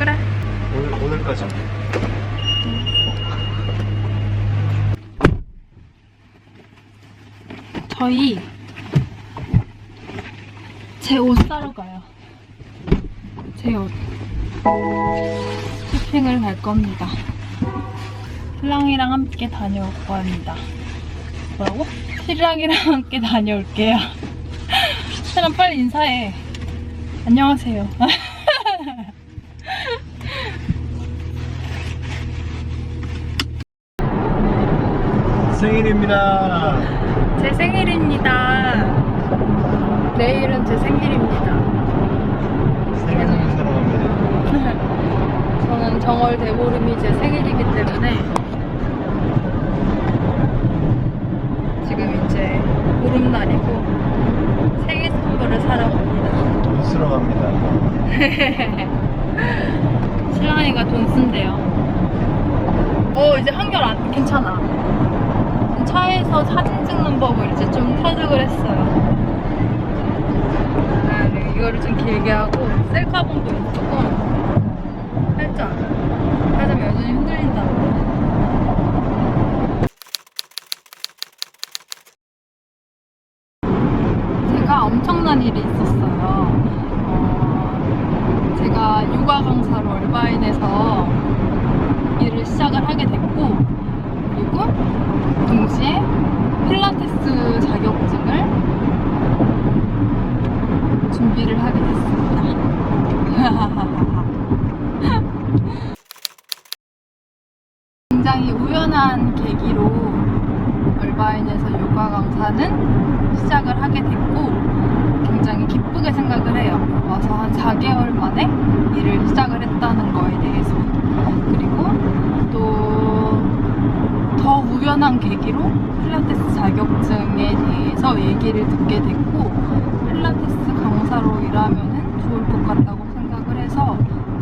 그래. 오늘, 오늘까지. 저희 제 옷 사러 가요. 제 옷. 쇼핑을 갈 겁니다. 신랑이랑 함께 다녀올 겁니다. 뭐라고? 신랑이랑 함께 다녀올게요. 신랑 빨리 인사해. 안녕하세요. 생일입니다. 제 생일입니다. 내일은 제 생일입니다. 생일 갑니다. 저는 정월 대보름이 제 생일이기 때문에 지금 이제 보름날이고 생일 선물을 사러 갑니다. 돈 쓰러 갑니다. 신랑이가 돈 쓴대요. 어 이제 한결 안 괜찮아. 차에서 사진 찍는 법을 이제 좀 터득을 했어요. 아, 네, 이거를 좀 길게 하고 셀카봉도 조금 살짝 하자면 여전히 흔들린다. 제가 엄청난 일이 있었어요. 어, 제가 요가 강사로 얼바인에서 일을 시작을 하게 됐고, 그리고 동시에 필라테스 자격증을 준비를 하게 됐습니다. 굉장히 우연한 계기로 얼바인에서 요가 강사는 시작을 하게 됐고 굉장히 기쁘게 생각을 해요. 와서 한 4개월 만에 일을 시작을 했다는 거에 대해서 그리고 또 더 우연한 계기로 필라테스 자격증에 대해서 얘기를 듣게 됐고 필라테스 강사로 일하면 좋을 것 같다고 생각을 해서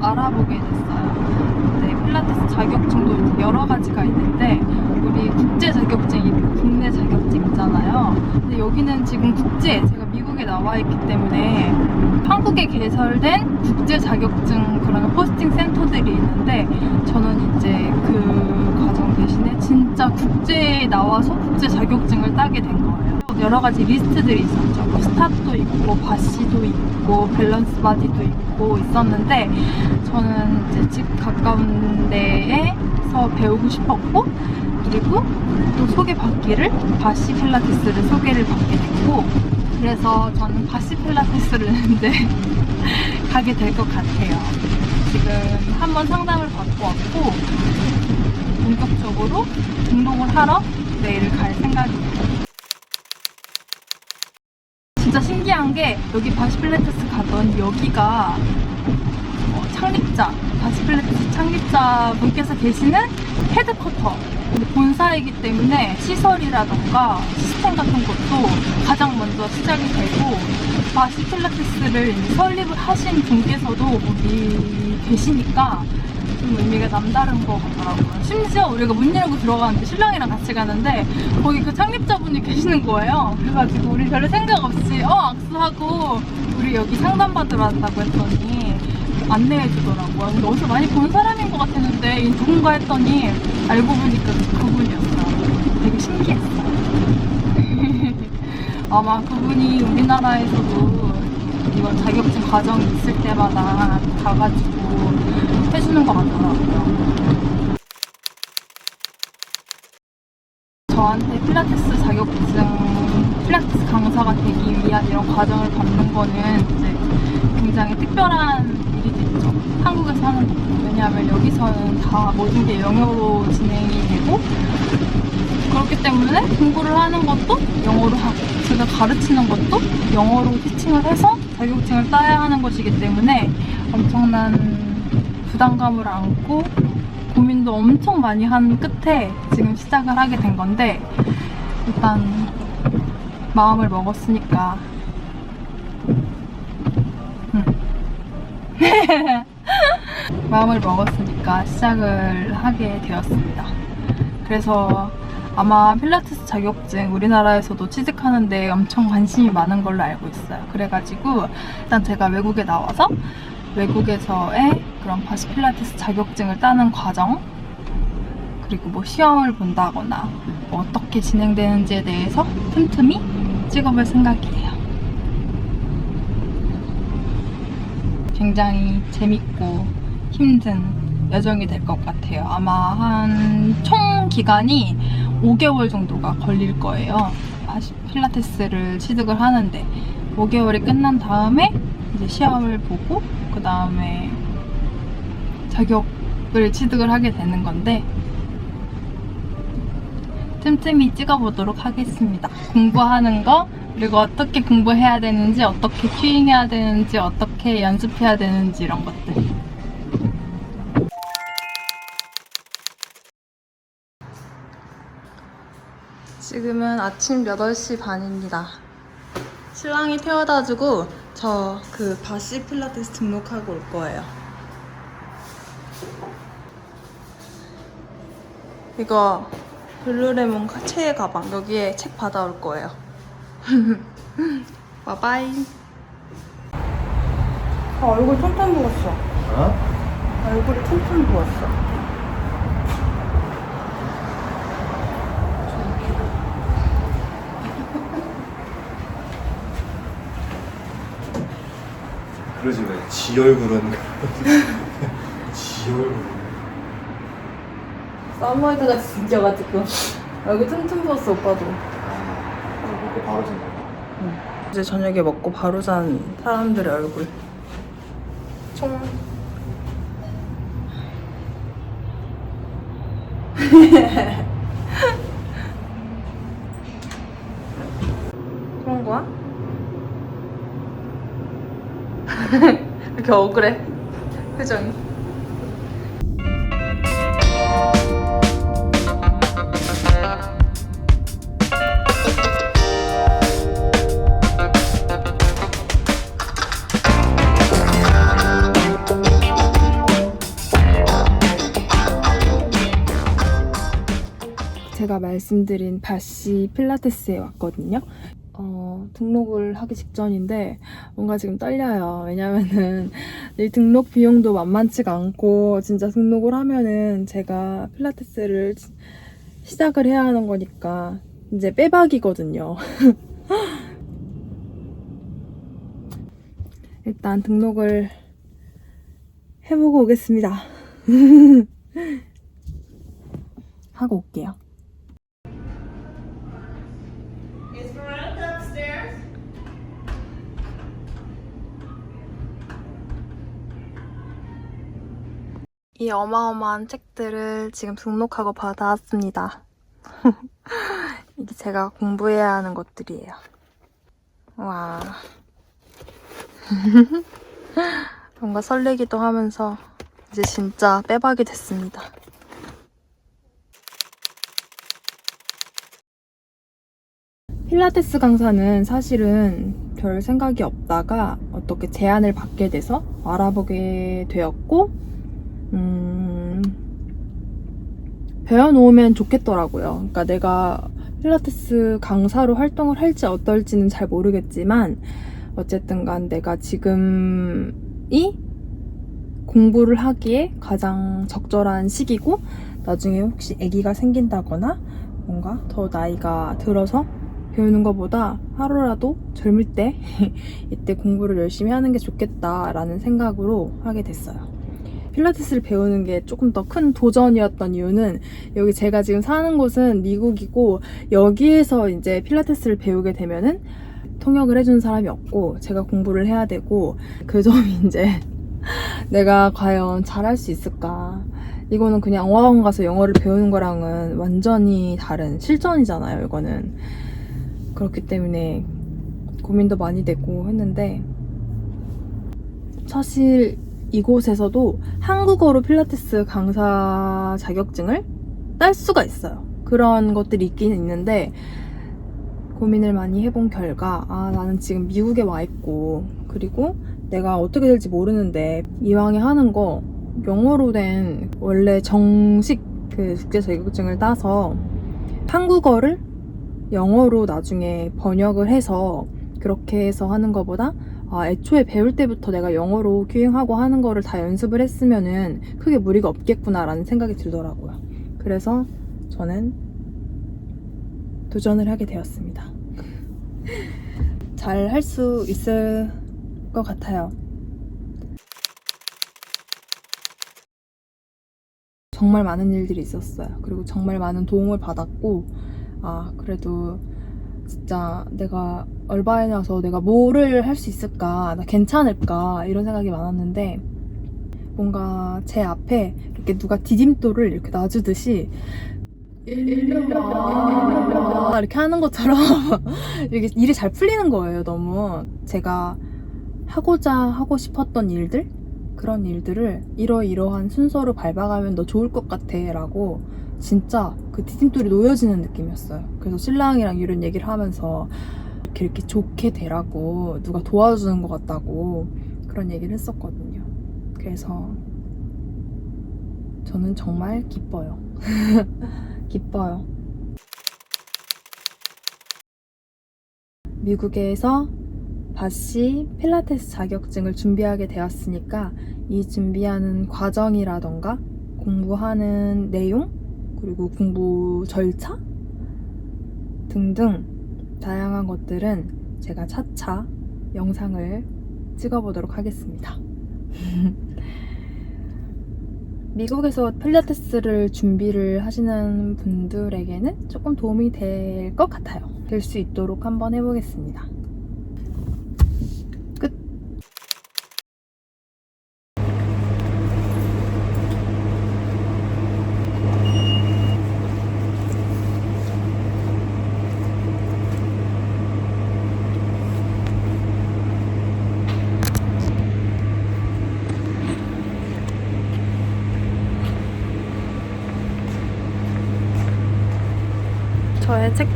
알아보게 됐어요. 네, 필라테스 자격증도 여러 가지가 있는데 우리 국제 자격증 있고 국내 자격증 있잖아요. 근데 여기는 지금 국제 제가 미국에 나와 있기 때문에 한국에 개설된 국제 자격증 그런 포스팅 센터들이 있는데 저는 이제 그 대신에 진짜 국제에 나와서 국제 자격증을 따게 된 거예요. 여러 가지 리스트들이 있었죠. 뭐 스타도 있고 바시도 있고 밸런스 바디도 있고 있었는데 저는 이제 집 가까운 데에서 배우고 싶었고 그리고 또 소개받기를 바시 필라테스를 소개를 받게 됐고 그래서 저는 바시 필라테스를 이제 가게 될 것 같아요. 지금 한번 상담을 받고 왔고 본격적으로 등록을 하러 내일 갈 생각이에요. 진짜 신기한 게 여기 바시필라테스 가던 여기가 어, 창립자 바시필라테스 창립자 분께서 계시는 헤드쿼터 본사이기 때문에 시설이라던가 시스템 같은 것도 가장 먼저 시작이 되고 바시필라테스를 이제 설립을 하신 분께서도 거기 계시니까 좀 의미가 남다른 것 같더라고요. 심지어 우리가 문 열고 들어가는데 신랑이랑 같이 가는데 거기 그 창립자분이 계시는 거예요. 그래가지고 우리 별로 생각 없이 어 악수하고 우리 여기 상담받으러 왔다고 했더니 안내해 주더라고요. 근데 어디서 많이 본 사람인 것 같았는데 이 누군가 했더니 알고 보니까 그분이었어요. 되게 신기했어요. 아마 그분이 우리나라에서도 이런 자격증 과정이 있을 때마다 가가지고 해주는 것 같더라고요. 저한테 필라테스 자격증, 필라테스 강사가 되기 위한 이런 과정을 받는 거는 이제 굉장히 특별한 일이겠죠. 한국에서 하는 것도. 왜냐하면 여기서는 다 모든 게 영어로 진행이 되고 그렇기 때문에 공부를 하는 것도 영어로 하고 제가 가르치는 것도 영어로 티칭을 해서 자격증을 따야 하는 것이기 때문에 엄청난 부담감을 안고 고민도 엄청 많이 한 끝에 지금 시작을 하게 된 건데 일단 마음을 먹었으니까 음. 마음을 먹었으니까 시작을 하게 되었습니다. 그래서 아마 필라테스 자격증 우리나라에서도 취직하는데 엄청 관심이 많은 걸로 알고 있어요. 그래가지고 일단 제가 외국에 나와서 외국에서의 그런 바시 필라테스 자격증을 따는 과정 그리고 뭐 시험을 본다거나 뭐 어떻게 진행되는지에 대해서 틈틈이 찍어볼 생각이에요. 굉장히 재밌고 힘든 여정이 될 것 같아요. 아마 한 총 기간이 5개월 정도가 걸릴 거예요. 필라테스를 취득을 하는데 5개월이 끝난 다음에 이제 시험을 보고 그 다음에 자격을 취득을 하게 되는 건데 틈틈이 찍어보도록 하겠습니다. 공부하는 거 그리고 어떻게 공부해야 되는지 어떻게 튜닝해야 되는지 어떻게 연습해야 되는지 이런 것들 지금은 아침 8시 반입니다. 신랑이 태워다 주고 저 그 바시 필라테스 등록하고 올 거예요. 이거 블루레몬 최애 가방 여기에 책 받아올 거예요. 바이바이. 아, 얼굴 톤톤 부었어. 어? 얼굴이 톤톤 부었어. 그러지 왜? 지 얼굴은 지 얼굴. 썸머이드가 진짜가지고 얼굴 튼튼 부었어 오빠도. 아, 먹고 바로 진 이제 저녁에 먹고 바로 잔 사람들의 얼굴. 총. 그런 거야? 이렇게 억울해. 표정이. 제가 말씀드린 바시 필라테스에 왔거든요. 어, 등록을 하기 직전인데 뭔가 지금 떨려요. 왜냐면은 이 등록 비용도 만만치가 않고 진짜 등록을 하면은 제가 필라테스를 시- 시작을 해야 하는 거니까 이제 빼박이거든요. 일단 등록을 해보고 오겠습니다. 하고 올게요. 이 어마어마한 책들을 지금 등록하고 받아왔습니다. 이게 제가 공부해야 하는 것들이에요. 와. 뭔가 설레기도 하면서 이제 진짜 빼박이 됐습니다. 필라테스 강사는 사실은 별 생각이 없다가 어떻게 제안을 받게 돼서 알아보게 되었고, 음, 배워놓으면 좋겠더라고요. 그러니까 내가 필라테스 강사로 활동을 할지 어떨지는 잘 모르겠지만, 어쨌든 간 내가 지금이 공부를 하기에 가장 적절한 시기고, 나중에 혹시 아기가 생긴다거나, 뭔가 더 나이가 들어서 배우는 것보다 하루라도 젊을 때 이때 공부를 열심히 하는 게 좋겠다라는 생각으로 하게 됐어요. 필라테스를 배우는 게 조금 더 큰 도전이었던 이유는 여기 제가 지금 사는 곳은 미국이고 여기에서 이제 필라테스를 배우게 되면은 통역을 해주는 사람이 없고 제가 공부를 해야 되고 그 점이 이제 내가 과연 잘할 수 있을까? 이거는 그냥 어학원 가서 영어를 배우는 거랑은 완전히 다른 실전이잖아요 이거는. 그렇기 때문에 고민도 많이 되고 했는데 사실 이곳에서도 한국어로 필라테스 강사 자격증을 딸 수가 있어요. 그런 것들이 있긴 있는데 고민을 많이 해본 결과 아 나는 지금 미국에 와 있고 그리고 내가 어떻게 될지 모르는데 이왕에 하는 거 영어로 된 원래 정식 그 국제 자격증을 따서 한국어를 영어로 나중에 번역을 해서 그렇게 해서 하는 것보다 아, 애초에 배울 때부터 내가 영어로 큐잉하고 하는 거를 다 연습을 했으면은 크게 무리가 없겠구나라는 생각이 들더라고요. 그래서 저는 도전을 하게 되었습니다. 잘 할 수 있을 것 같아요. 정말 많은 일들이 있었어요. 그리고 정말 많은 도움을 받았고, 아, 그래도 진짜 내가 얼바에 나서 내가 뭐를 할 수 있을까, 나 괜찮을까, 이런 생각이 많았는데, 뭔가 제 앞에 이렇게 누가 디딤돌을 이렇게 놔주듯이, 일로와 이렇게 하는 것처럼 이게 일이 잘 풀리는 거예요, 너무. 제가 하고자 하고 싶었던 일들? 그런 일들을 이러이러한 순서로 밟아가면 더 좋을 것 같아 라고 진짜 그 디딤돌이 놓여지는 느낌이었어요. 그래서 신랑이랑 이런 얘기를 하면서 이렇게, 이렇게 좋게 되라고 누가 도와주는 것 같다고 그런 얘기를 했었거든요. 그래서 저는 정말 기뻐요. 기뻐요. 미국에서 바시 필라테스 자격증을 준비하게 되었으니까 이 준비하는 과정이라던가 공부하는 내용 그리고 공부 절차 등등 다양한 것들은 제가 차차 영상을 찍어보도록 하겠습니다. 미국에서 필라테스를 준비를 하시는 분들에게는 조금 도움이 될 것 같아요. 될 수 있도록 한번 해보겠습니다. 끝.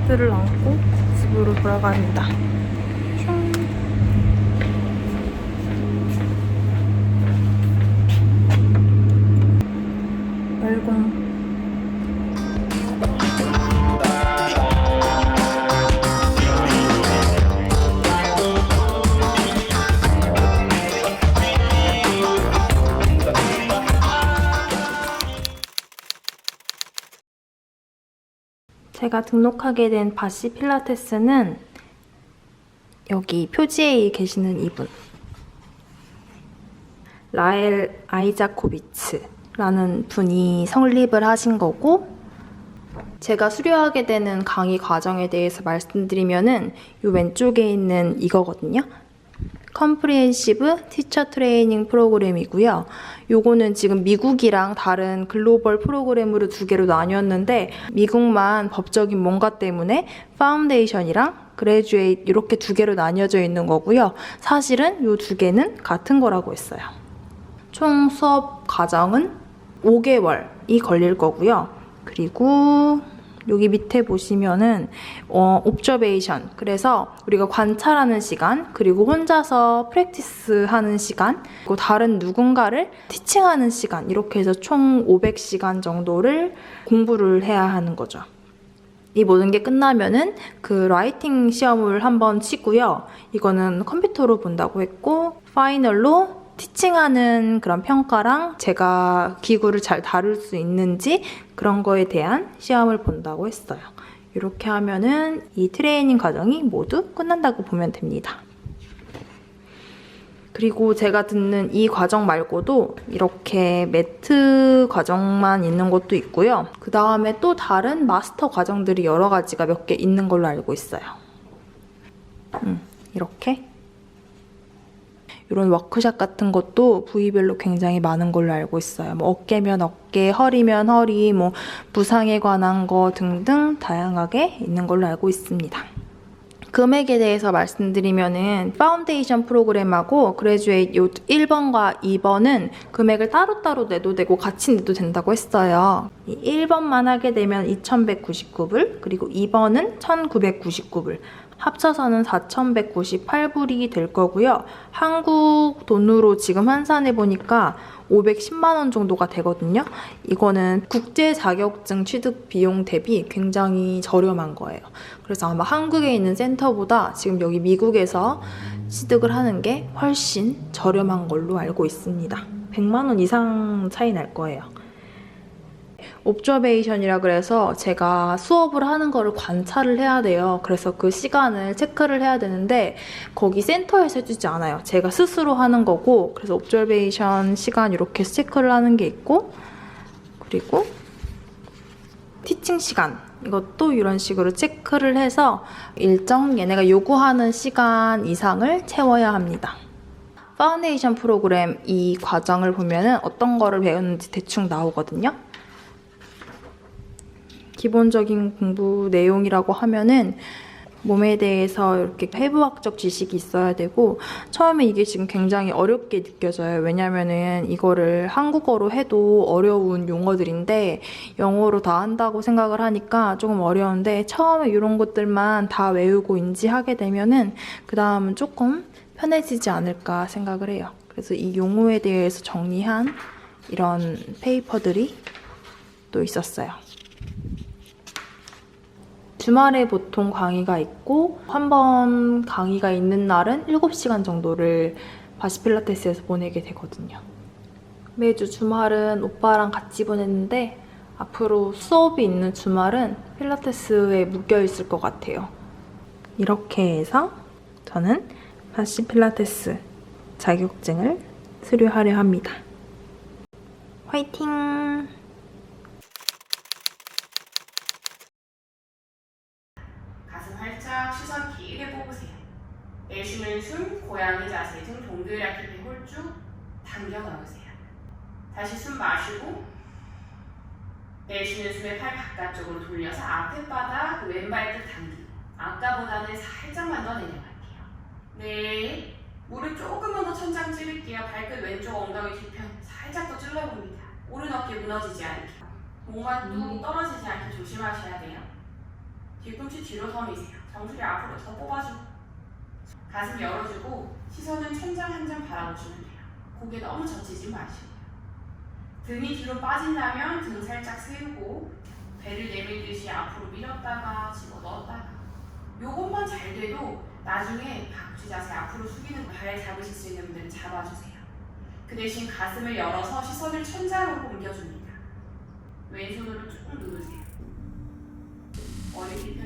책들을 안고 집으로 돌아갑니다. 제가 등록하게 된 바시 필라테스는 여기 표지에 계시는 이분 라엘 아이자코비츠라는 분이 설립을 하신 거고 제가 수료하게 되는 강의 과정에 대해서 말씀드리면은 이 왼쪽에 있는 이거거든요. 컴프리헨시브 티처 트레이닝 프로그램이고요. 요거는 지금 미국이랑 다른 글로벌 프로그램으로 두 개로 나뉘었는데 미국만 법적인 뭔가 때문에 파운데이션이랑 그레듀에이트 이렇게 두 개로 나뉘어져 있는 거고요. 사실은 요 두 개는 같은 거라고 했어요. 총 수업 과정은 5개월이 걸릴 거고요. 그리고 여기 밑에 보시면은 어, 옵저베이션 그래서 우리가 관찰하는 시간 그리고 혼자서 프랙티스 하는 시간 그리고 다른 누군가를 티칭하는 시간 이렇게 해서 총 500시간 정도를 공부를 해야 하는 거죠. 이 모든 게 끝나면은 그 라이팅 시험을 한번 치고요. 이거는 컴퓨터로 본다고 했고 파이널로 티칭하는 그런 평가랑 제가 기구를 잘 다룰 수 있는지 그런 거에 대한 시험을 본다고 했어요. 이렇게 하면은 이 트레이닝 과정이 모두 끝난다고 보면 됩니다. 그리고 제가 듣는 이 과정 말고도 이렇게 매트 과정만 있는 것도 있고요. 그 다음에 또 다른 마스터 과정들이 여러 가지가 몇 개 있는 걸로 알고 있어요. 음, 이렇게. 이런 워크샵 같은 것도 부위별로 굉장히 많은 걸로 알고 있어요. 뭐 어깨면 어깨, 허리면 허리, 뭐 부상에 관한 거 등등 다양하게 있는 걸로 알고 있습니다. 금액에 대해서 말씀드리면은 파운데이션 프로그램하고 그레듀에이트 요 1번과 2번은 금액을 따로따로 내도 되고 같이 내도 된다고 했어요. 이 1번만 하게 되면 2,199불, 그리고 2번은 1,999불 합쳐서는 4,198불이 될 거고요. 한국 돈으로 지금 환산해 보니까 510만 원 정도가 되거든요. 이거는 국제 자격증 취득 비용 대비 굉장히 저렴한 거예요. 그래서 아마 한국에 있는 센터보다 지금 여기 미국에서 취득을 하는 게 훨씬 저렴한 걸로 알고 있습니다. 100만 원 이상 차이 날 거예요. 옵저베이션이라 그래서 제가 수업을 하는 거를 관찰을 해야 돼요. 그래서 그 시간을 체크를 해야 되는데 거기 센터에서 해주지 않아요. 제가 스스로 하는 거고 그래서 옵저베이션 시간 이렇게 체크를 하는 게 있고 그리고 티칭 시간 이것도 이런 식으로 체크를 해서 일정 얘네가 요구하는 시간 이상을 채워야 합니다. 파운데이션 프로그램 이 과정을 보면은 어떤 거를 배웠는지 대충 나오거든요. 기본적인 공부 내용이라고 하면은 몸에 대해서 이렇게 해부학적 지식이 있어야 되고 처음에 이게 지금 굉장히 어렵게 느껴져요. 왜냐면은 이거를 한국어로 해도 어려운 용어들인데 영어로 다 한다고 생각을 하니까 조금 어려운데 처음에 이런 것들만 다 외우고 인지하게 되면은 그 다음은 조금 편해지지 않을까 생각을 해요. 그래서 이 용어에 대해서 정리한 이런 페이퍼들이 또 있었어요. 주말에 보통 강의가 있고 한 번 강의가 있는 날은 7시간 정도를 바시필라테스에서 보내게 되거든요. 매주 주말은 오빠랑 같이 보냈는데 앞으로 수업이 있는 주말은 필라테스에 묶여 있을 것 같아요. 이렇게 해서 저는 바시 필라테스 자격증을 수료하려 합니다. 화이팅! 가슴 활짝 시선 길게 뽑으세요. 내쉬는 숨 고양이 자세 등 동그랗게 배 홀쭉 당겨 넣으세요. 다시 숨 마시고 내쉬는 숨에 팔 바깥쪽으로 돌려서 앞에 바닥 그 왼발 끝 당기고 아까보다는 살짝만 더 내려갈게요. 네. 무릎 조금만 더 천장 찌를게요. 발끝 왼쪽 엉덩이 뒤편 살짝 더 찔러봅니다. 오른 어깨 무너지지 않게. 목만 뚝 떨어지지 않게 조심하셔야 돼요. 뒤꿈치 뒤로 더 미세요. 정수리 앞으로 더 뽑아주고 가슴 열어주고 시선은 천장 한 장 바라보시면 돼요. 고개 너무 젖히지 마시고 등이 뒤로 빠진다면 등 살짝 세우고 배를 내밀듯이 앞으로 밀었다가 집어넣었다가 요것만 잘 돼도 나중에 박쥐 자세 앞으로 숙이는 발 잡으실 수 있는 분들은 잡아주세요. 그 대신 가슴을 열어서 시선을 천장으로 옮겨줍니다. 왼손으로 쭉 누르세요. 머리 뒤편